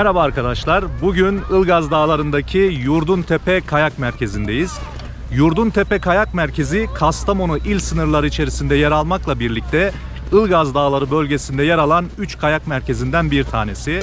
Merhaba arkadaşlar. Bugün Ilgaz Dağları'ndaki Yurduntepe Kayak Merkezi'ndeyiz. Yurduntepe Kayak Merkezi Kastamonu il sınırları içerisinde yer almakla birlikte Ilgaz Dağları bölgesinde yer alan 3 kayak merkezinden bir tanesi.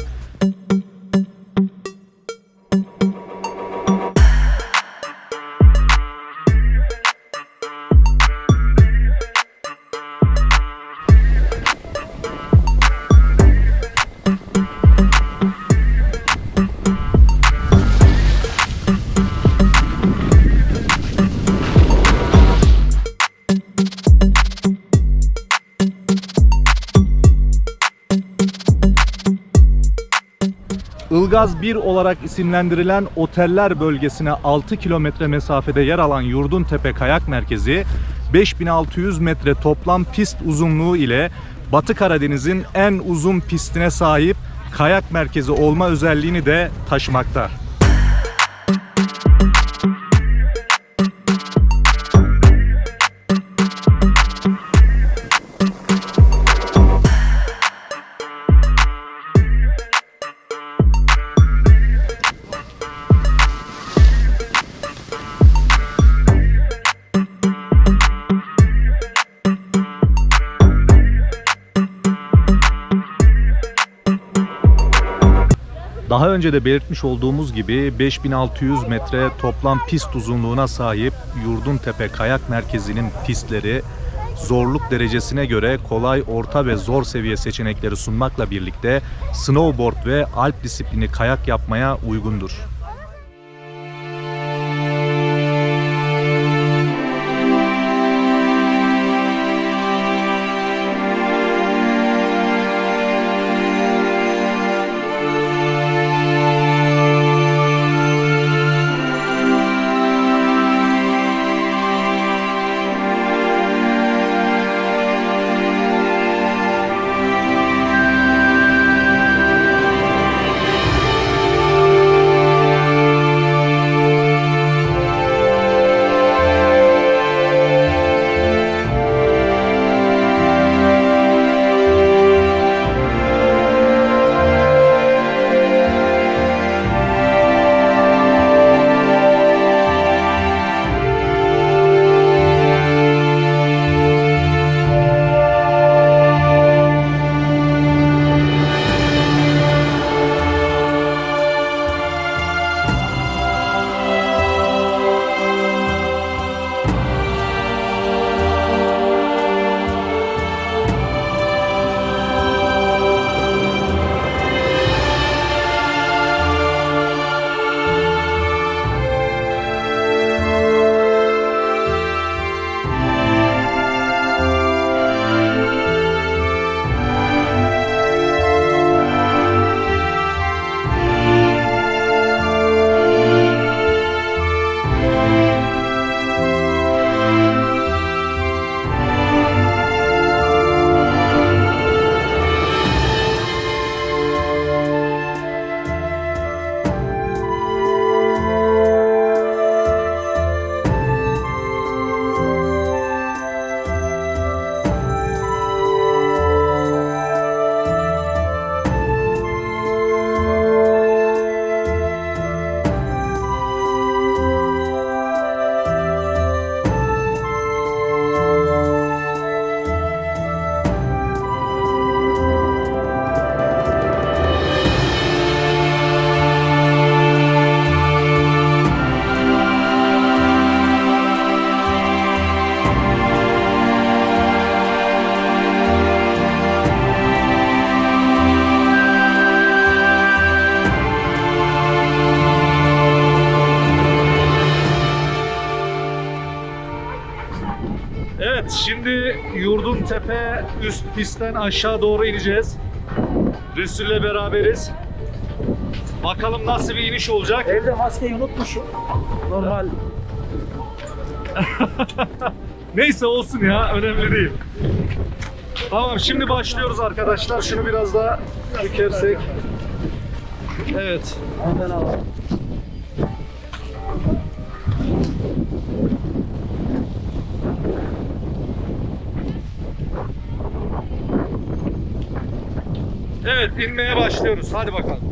Ilgaz 1 olarak isimlendirilen oteller bölgesine 6 kilometre mesafede yer alan Yurduntepe Kayak Merkezi 5600 metre toplam pist uzunluğu ile Batı Karadeniz'in en uzun pistine sahip kayak merkezi olma özelliğini de taşımakta. Daha önce de belirtmiş olduğumuz gibi 5600 metre toplam pist uzunluğuna sahip Yurduntepe Kayak Merkezi'nin pistleri zorluk derecesine göre kolay, orta ve zor seviye seçenekleri sunmakla birlikte snowboard ve alp disiplini kayak yapmaya uygundur. Şimdi Yurduntepe üst pistten aşağı doğru ineceğiz. Rüsül'le beraberiz. Bakalım nasıl bir iniş olacak. Evde maskeyi unutmuşum. Normal. Neyse olsun ya önemli değil. Tamam şimdi başlıyoruz arkadaşlar. Şunu biraz daha bükersek. Evet. Ondan alalım. Evet inmeye başlıyoruz. Hadi bakalım.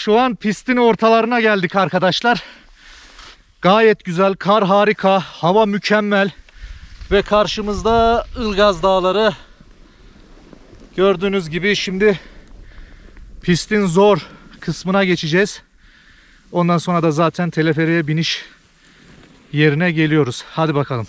Şu an pistin ortalarına geldik arkadaşlar. Gayet güzel, kar harika, hava mükemmel. Ve karşımızda Ilgaz Dağları. Gördüğünüz gibi şimdi pistin zor kısmına geçeceğiz. Ondan sonra da zaten teleferiğe biniş yerine geliyoruz. Hadi bakalım.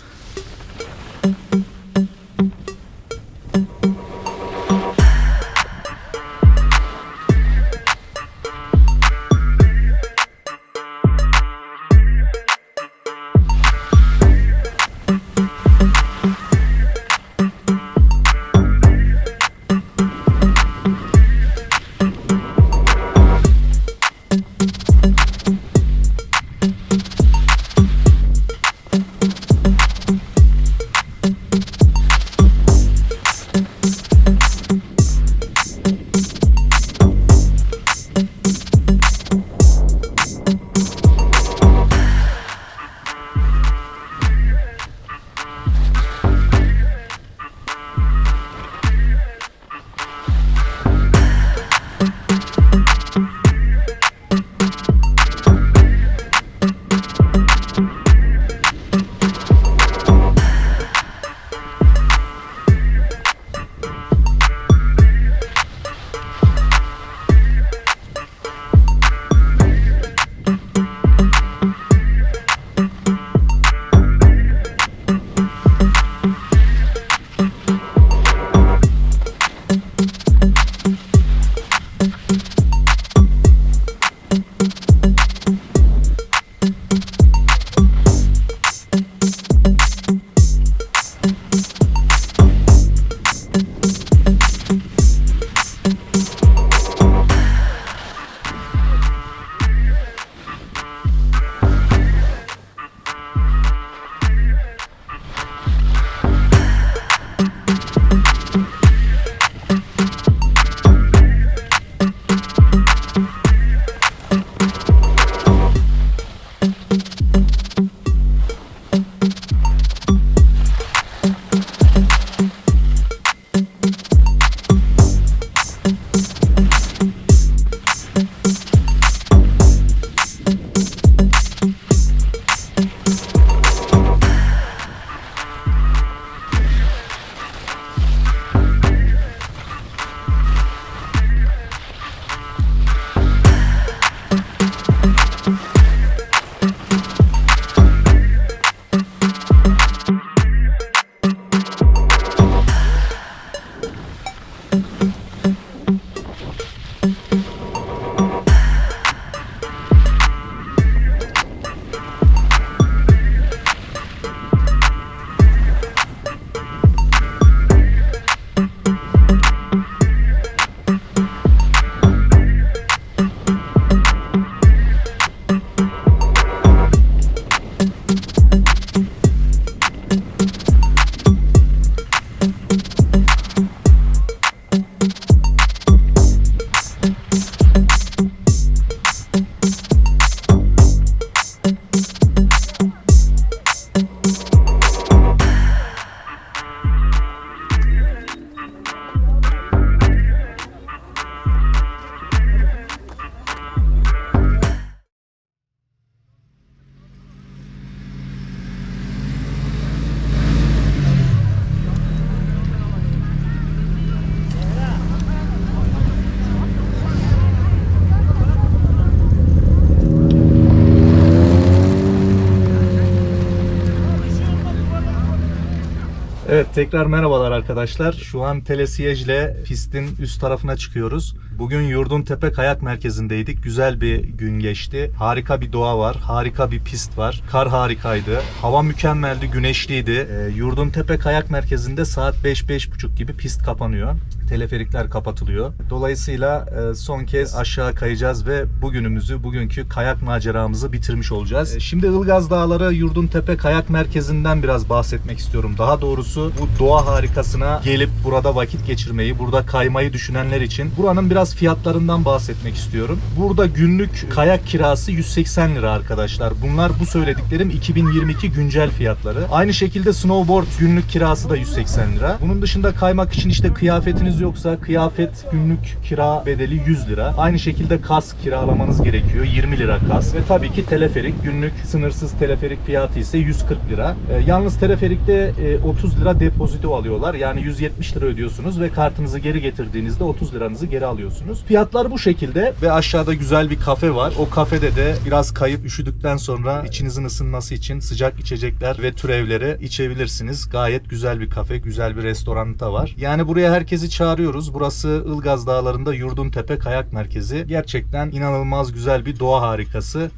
Evet tekrar merhabalar arkadaşlar. Şu an Telesiyej'le pistin üst tarafına çıkıyoruz. Bugün Yurdun Tepe Kayak Merkezi'ndeydik. Güzel bir gün geçti. Harika bir doğa var. Harika bir pist var. Kar harikaydı. Hava mükemmeldi. Güneşliydi. Ee, Yurdun Tepe Kayak Merkezi'nde saat 5-5.30 gibi pist kapanıyor. Teleferikler kapatılıyor. Dolayısıyla e, son kez aşağı kayacağız ve bugünümüzü, bugünkü kayak maceramızı bitirmiş olacağız. E, Şimdi Ilgaz Dağları Yurdun Tepe Kayak Merkezi'nden biraz bahsetmek istiyorum. Daha doğrusu bu doğa harikasına gelip burada vakit geçirmeyi, burada kaymayı düşünenler için buranın biraz fiyatlarından bahsetmek istiyorum. Burada günlük kayak kirası 180 lira arkadaşlar. Bunlar bu söylediklerim 2022 güncel fiyatları. Aynı şekilde snowboard günlük kirası da 180 lira. Bunun dışında kaymak için işte kıyafetiniz yoksa kıyafet günlük kira bedeli 100 lira. Aynı şekilde kask kiralamanız gerekiyor 20 lira kask. Ve tabii ki teleferik günlük sınırsız teleferik fiyatı ise 140 lira. E, yalnız teleferikte e, 30 lira depozito alıyorlar. Yani 170 lira ödüyorsunuz ve kartınızı geri getirdiğinizde 30 liranızı geri alıyorsunuz. Fiyatlar bu şekilde ve aşağıda güzel bir kafe var. O kafede de biraz kayıp üşüdükten sonra içinizin ısınması için sıcak içecekler ve türevleri içebilirsiniz. Gayet güzel bir kafe, güzel bir restoranı da var. Yani buraya herkesi çağırıyoruz. Burası Ilgaz Dağları'nda Yurduntepe Kayak Merkezi. Gerçekten inanılmaz güzel bir doğa harikası.